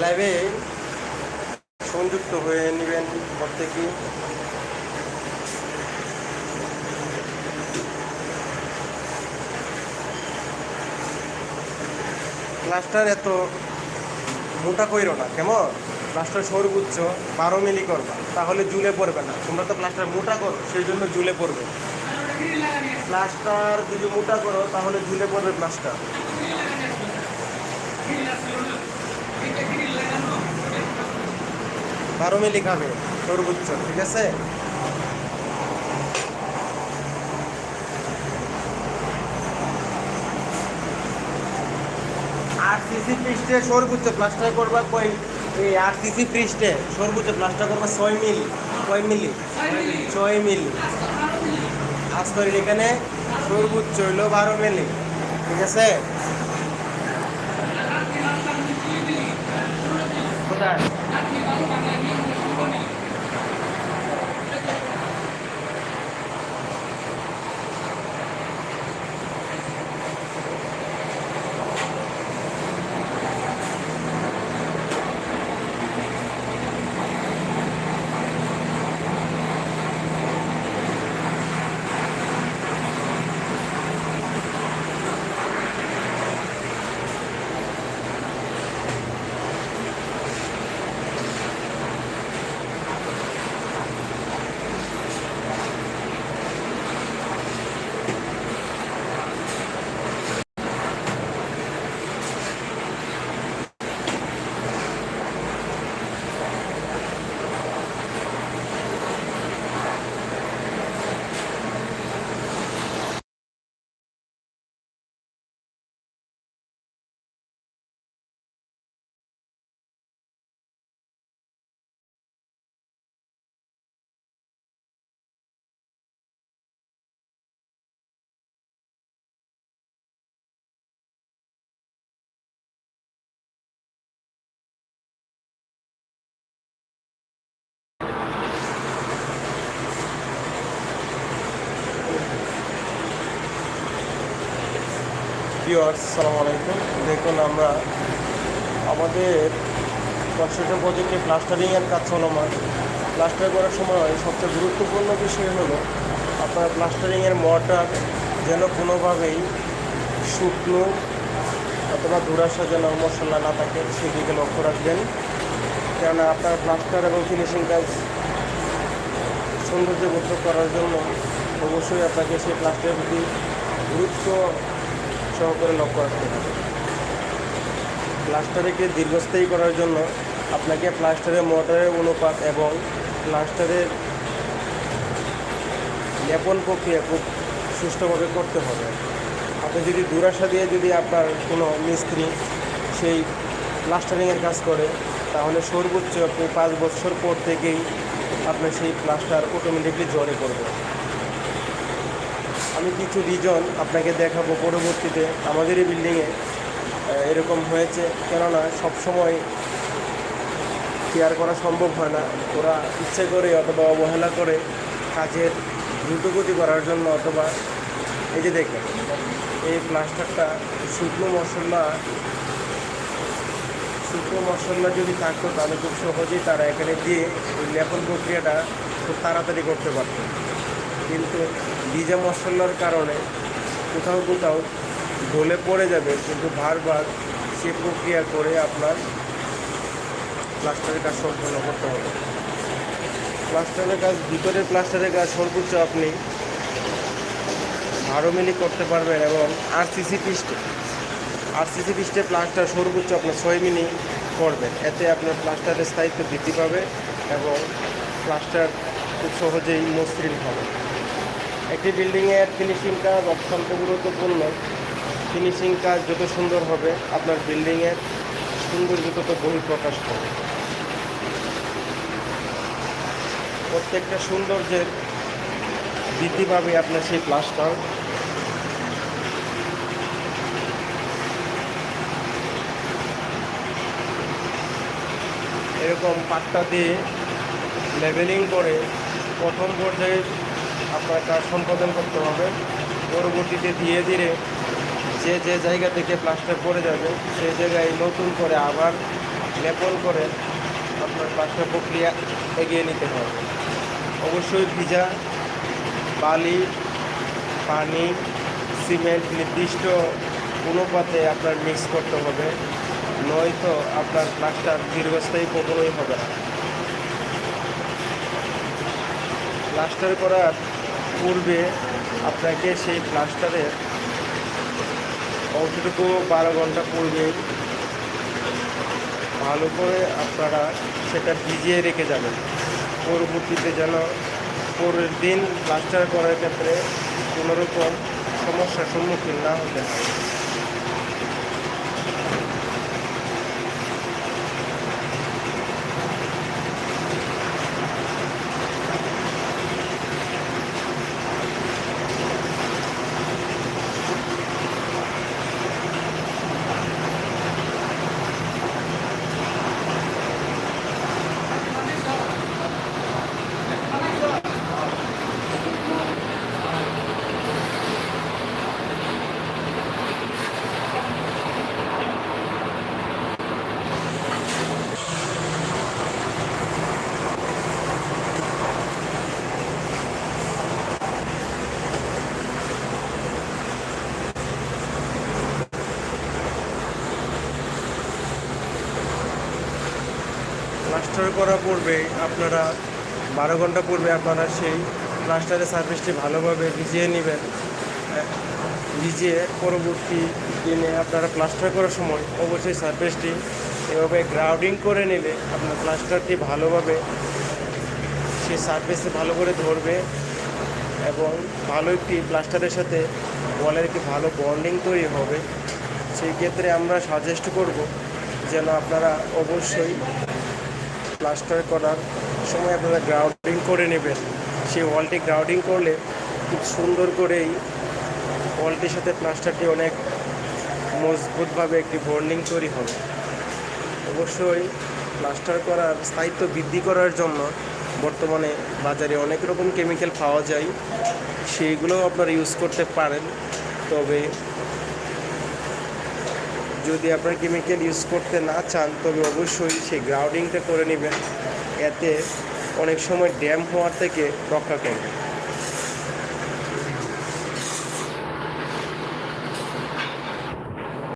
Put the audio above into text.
লাইভে সংযুক্ত হয়ে নেবেন প্রত্যেকেই প্লাস্টার এত মোটা কইরো না, কেমন? প্লাস্টার সর্বোচ্চ বারো মিলি করবা, তাহলে জুলে পড়বে না। তোমরা তো প্লাস্টার মোটা করো, সেই জন্য জুলে পড়বে। প্লাস্টার যদি মোটা করো, তাহলে ঝুলে পড়বে প্লাস্টার বারো মিলি খাবে সর্বোচ্চ ঠিক আছে? আর সিসি পৃষ্ঠে সর্বোচ্চ প্লাস্টার করবা কই এই আর সিসি পৃষ্ঠে সর্বোচ্চ প্লাস্টার করবা ছয় মিলি কয় মিলি? ছয় মিলি। আস্তরের এখানে সর্বোচ্চ হইল বারো মিলি ঠিক আছে? কোথায়? ভিওয়ার্স সালাম আলাইকুম। দেখুন, আমরা আমাদের কনস্ট্রাকশন প্রজেক্টে প্লাস্টারিংয়ের কাজ চলমান। প্লাস্টার করার সময় সবচেয়ে গুরুত্বপূর্ণ বিষয় হলো, আপনার প্লাস্টারিংয়ের মর্টার যেন কোনোভাবেই শুকনো অথবা ধুরাসা যেন মশলা না থাকে, সেদিকে লক্ষ্য রাখবেন। কেননা আপনার প্লাস্টার এবং ফিনিশিং কাজ সৌন্দর্যবর্ধক করার জন্য অবশ্যই আপনাকে সেই প্লাস্টারের প্রতি গুরুত্ব সহকারে লক্ষ্য রাখতে হবে। প্লাস্টারকে দীর্ঘস্থায়ী করার জন্য আপনাকে প্লাস্টারের মোটরের অনুপাত এবং প্লাস্টারের লেপন প্রক্রিয়া খুব সুষ্ঠুভাবে করতে হবে। আপনি যদি দুরাশা দিয়ে যদি আপনার কোনো মিস্ত্রি সেই প্লাস্টারিংয়ের কাজ করে, তাহলে সর্বোচ্চ আপনি পাঁচ বছর পর থেকেই আপনার সেই প্লাস্টার অটোমেটিকলি জড়ে করবে আমি কিছু রিজন আপনাকে দেখাবো পরবর্তীতে। আমাদের এই বিল্ডিংয়ে এরকম হয়েছে। কেননা, সবসময় কেয়ার করা সম্ভব হয় না। ওরা ইচ্ছে করে অথবা অবহেলা করে কাজের দ্রুতগতি করার জন্য অথবা এই যে দেখেন, এই প্লাস্টারটা শুকনো মশলা শুকনো মশলা যদি থাকতো তাহলে খুব সহজেই তারা এখানে দিয়ে ওই লেপন প্রক্রিয়াটা খুব তাড়াতাড়ি করতে পারত। কিন্তু ভিজা মশলার কারণে কোথাও কোথাও ঢলে পড়ে যাবে, কিন্তু বারবার সে প্রক্রিয়া করে আপনার প্লাস্টারের কাজ সম্পন্ন করতে হবে। প্লাস্টারের কাজ, ভিতরের প্লাস্টারের কাজ সর্বোচ্চ আপনি বারো মিলি করতে পারবেন এবং আরসিসি পিস্টে আরসিসি পিস্টে প্লাস্টার সর্বোচ্চ আপনার ছয় মিলি করবেন। এতে আপনার প্লাস্টারের স্থায়িত্ব বৃদ্ধি পাবে এবং প্লাস্টার খুব সহজেই মসৃণ হবে। একটি বিল্ডিংয়ের ফিনিশিং কাজ অত্যন্ত গুরুত্বপূর্ণ। ফিনিশিং কাজ যত সুন্দর হবে, আপনার বিল্ডিংয়ের সৌন্দর্য তত বহিঃপ্রকাশ হবে প্রত্যেকটা সৌন্দর্যের বৃদ্ধি পাবে আপনার সেই প্লাস্টার। এরকম পাট্টা দিয়ে লেভেলিং করে প্রথম পর্যায়ে আপনার কাজ সম্পাদন করতে হবে। পরবর্তীতে ধীরে ধীরে যে যে জায়গা থেকে প্লাস্টার পড়ে যাবে সেই জায়গায় নতুন করে আবার লেপন করে আপনার প্লাস্টার প্রক্রিয়া এগিয়ে নিতে হবে। অবশ্যই ভিজা, বালি, পানি, সিমেন্ট নির্দিষ্ট অনুপাতে আপনার মিক্স করতে হবে, নয়তো আপনার প্লাস্টার দীর্ঘস্থায়ী কখনোই হবে না। প্লাস্টার করার পূর্বে আপনাকে সেই প্লাস্টারের অতটুকু বারো ঘণ্টা পূর্বে ভালো করে আপনারা সেটা ভিজিয়ে রেখে যাবেন। পরবর্তীতে যেন পরের দিন প্লাস্টার করার ক্ষেত্রে কোনোরকম সমস্যার সম্মুখীন না হতে হয়। প্লাস্টার করার পূর্বে আপনারা বারো ঘণ্টা পূর্বে আপনারা সেই প্লাস্টারের সার্ভিসটি ভালোভাবে ভিজিয়ে নেবেন। ভিজিয়ে পরবর্তী দিনে আপনারা প্লাস্টার করার সময় অবশ্যই সার্ভিসটি এভাবে গ্রাউডিং করে নিলে আপনার প্লাস্টারটি ভালোভাবে সেই সার্ফেসে ভালো করে ধরবে এবং ভালো একটি প্লাস্টারের সাথে বলের একটি ভালো বন্ডিং তৈরি হবে। সেই ক্ষেত্রে আমরা সাজেস্ট করব যেন আপনারা অবশ্যই প্লাস্টার করার সময় আপনারা গ্রাউন্ডিং করে নেবেন। সেই ওয়ালটি গ্রাউন্ডিং করলে খুব সুন্দর করেই ওয়ালটির সাথে প্লাস্টারটি অনেক মজবুতভাবে একটি বন্ডিং তৈরি হবে। অবশ্যই প্লাস্টার করার স্থায়িত্ব বৃদ্ধি করার জন্য বর্তমানে বাজারে অনেক রকম কেমিক্যাল পাওয়া যায়। সেইগুলোও আপনারা ইউজ করতে পারেন। তবে যদি আপনার কেমিক্যাল ইউজ করতে না চান, তবে অবশ্যই সেই গ্রাউডিংটা করে নেবেন। এতে অনেক সময় ড্যাম হওয়ার থেকে রক্ষা করবে।